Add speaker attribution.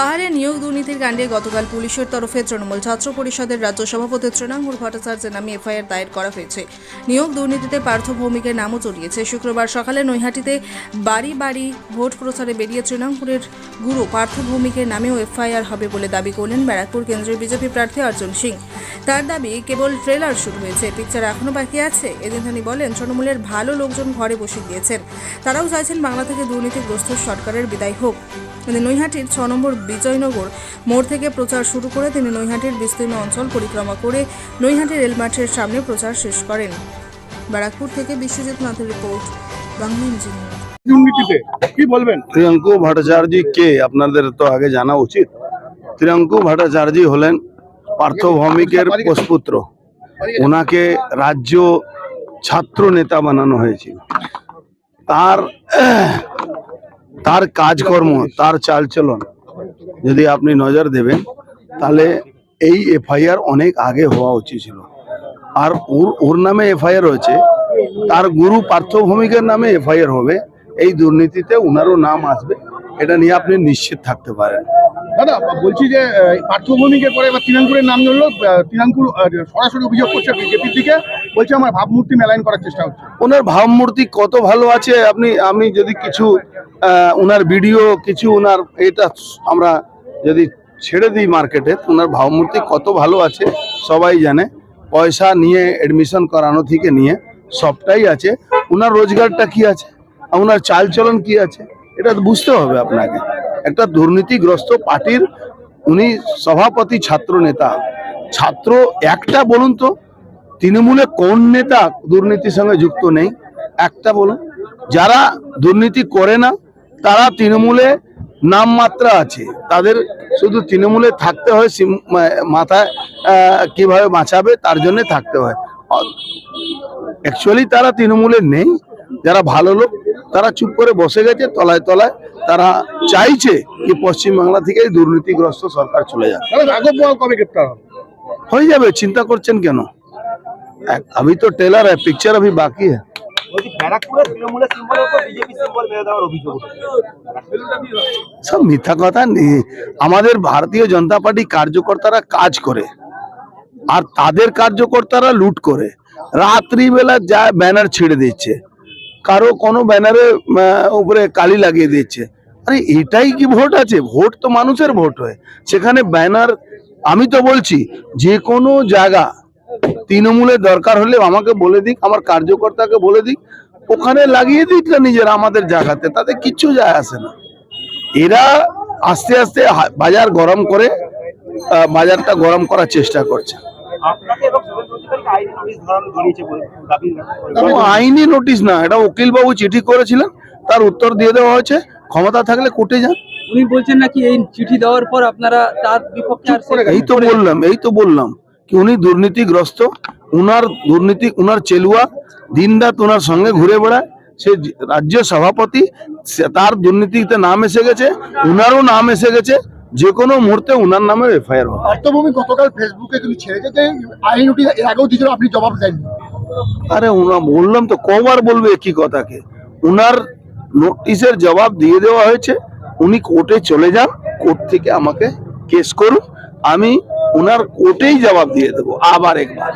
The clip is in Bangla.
Speaker 1: পাহাড়ে নিয়োগ দুর্নীতির কাণ্ডে গতকাল পুলিশের তরফে তৃণমূল ছাত্র পরিষদের রাজ্য সভাপতি তৃণাঙ্গুর ভট্টাচার্যের নামে এফআইআর দায়ের করা হয়েছে। নিয়োগ দুর্নীতিতে পার্থ ভৌমিকের নামও জড়িয়েছে। শুক্রবার সকালে নৈহাটিতে বাড়ি বাড়ি ভোট প্রচারে বেরিয়ে তৃণাঙ্কুরের গুরু পার্থ ভৌমিকের নামেও এফআইআর হবে বলে দাবি করলেন ব্যারাকপুর কেন্দ্রীয় বিজেপি প্রার্থী অর্জুন সিং। তার দাবি, কেবল ট্রেলার শুরু হয়েছে, পিকচার এখনও বাকি আছে। এদিন তিনি বলেন, তৃণমূলের ভালো লোকজন ঘরে বসে গিয়েছেন তারাও চাইছেন বাংলা থেকে দুর্নীতিগ্রস্ত সরকারের বিদায় হোক। নৈহাটির ছ নম্বর বিজয়নগর। মোড় থেকে প্রচার শুরু করে তিনি নৈহাটির বিস্তীর্ণ অঞ্চল পরিক্রমা করে নৈহাটি রেলমাঠের সামনে প্রচার শেষ করেন। ব্যারাকপুর থেকে বিশ্বজিৎ নাথের রিপোর্ট বাংলা ইঞ্জিনিয়ার
Speaker 2: দুর্নীতিতে কি বলবেন?
Speaker 3: প্রিয়াঙ্কু ভট্টাচার্য কে? আপনাদের তো আগে জানা উচিত। প্রিয়াঙ্কু ভট্টাচার্য হলেন পার্থ ভৌমিকের পোষপুত্র। ওনাকে রাজ্য ছাত্র নেতা বানানো হয়েছিল। তার তার কাজকর্ম তার চালচলন যদি আপনি নজর দেবেন, তাহলে এই এফআইআর অনেক আগে হওয়া উচিত ছিল। আর ওর ওর নামে এফআইআর হয়েছে, তার গুরু পার্থ ভৌমিকের নামে এফআইআর হবে, এই দুর্নীতিতে ওনারও নাম আসবে, এটা নিয়ে আপনি নিশ্চিত থাকতে পারেন।
Speaker 2: দাদা, বলছি যে পার্থভূমিকে পরে এবার নাম সরাসরি বলছে, আমার ভাবমূর্তি মেলাইন করার চেষ্টা হচ্ছে।
Speaker 3: ওনার ভাবমূর্তি কত ভালো আছে, আপনি, আমি যদি কিছু ওনার ভিডিও কিছু ওনার এটা আমরা যদি ছেড়ে দিই মার্কেটে ওনার ভাবমূর্তি কত ভালো আছে, সবাই জানে। পয়সা নিয়ে এডমিশন করানো থেকে নিয়ে সবটাই আছে। ওনার রোজগারটা কি আছে? ওনার চালচলন কি আছে? এটা বুঝতে হবে আপনাকে। একটা দুর্নীতিগ্রস্ত পার্টির উনি সভাপতি, ছাত্র, নেতা। ছাত্র একটা বলুন তো তৃণমূলে কোন নেতা দুর্নীতির সঙ্গে যুক্ত নেই? একটা বলুন। যারা দুর্নীতি করে না তারা তৃণমূলে নামমাত্রা আছে। তাদের শুধু তৃণমূলে থাকতে হয় মাথায় কীভাবে বাঁচাবে তার জন্য থাকতে হয়। অ্যাকচুয়ালি তারা তৃণমূলে নেই। যারা ভালো লোক তারা চুপ করে বসে গেছে তলায় তলায়। তারা চাইছে কি পশ্চিমবাংলা থেকে দুর্নীতিগ্রস্ত সরকার চলে
Speaker 2: কবে গ্রেপ্তার
Speaker 3: হয়ে যাবে চিন্তা করছেন কেন? अभी तो टेलर है पिक्चर अभी बाकी है
Speaker 4: বলছি ব্যারাকপুরে তৃণমূলের সিম্বলের উপর বিজেপি সিম্বল মেরে দেওয়ার অভিযোগ উঠেছে।
Speaker 3: সব মিথ্যা কথা নেই আমাদের ভারতীয় জনতা পার্টি কার্যকর্তারা কাজ করে আর তাদের কার্যকর্তারা লুট করে রাত্রিবেলা যা ব্যানার ছিঁড়ে দিচ্ছে কারো কোনো ব্যানারে উপরে কালি লাগিয়ে দিচ্ছে আরে এটাই কি ভোট আছে ভোট তো মানুষের ভোট হয় সেখানে ব্যানার আমি তো বলছি যে কোনো জায়গা তৃণমূলের দরকার হলে আমাকে বলে দিক আমার কার্যকর্তাকে বলে দিক ওখানে লাগিয়ে দিক না নিজেরা আমাদের জায়গাতে তাতে কিচ্ছু যায় আসে না। এরা আস্তে আস্তে বাজার গরম করে বাজারটা গরম করার চেষ্টা করছে।
Speaker 4: আইনি নোটিশ
Speaker 3: না এটা উকিল বাবু চিঠি করেছিলেন তার উত্তর দিয়ে দেওয়া হয়েছে ক্ষমতা থাকলে কোর্টে যান।
Speaker 5: উনি বলছেন নাকি এই চিঠি দেওয়ার পর আপনারা তার বিপক্ষে
Speaker 3: এই তো বললাম এই তো বললাম। কি উনি দুর্নীতিগ্রস্ত উনার দুর্নীতি উনার চেলুয়া দিনরাত ওনার সঙ্গে ঘুরে বেড়ায় সে রাজ্য সভাপতি তার দুর্নীতিতে নাম এসে গেছে উনারও নাম এসে গেছে যে কোনো মুহূর্তে উনার নামে এফআইআর হবে।
Speaker 2: পার্থভূমি গতকাল ফেসবুকে কিন্তু ছেড়েছে যে আইন নোটিশ এর আগেও দিয়েছিল আপনি জবাব দেননি।
Speaker 3: আরে উনা বললাম তো কবার বলবে একই কথাকে। উনার নোটিশের জবাব দিয়ে দেওয়া হয়েছে উনি কোর্টে চলে যান কোর্ট থেকে আমাকে কেস করুন। আমি উনার কোর্টেই জবাব দিয়ে দেবো আবার একবার।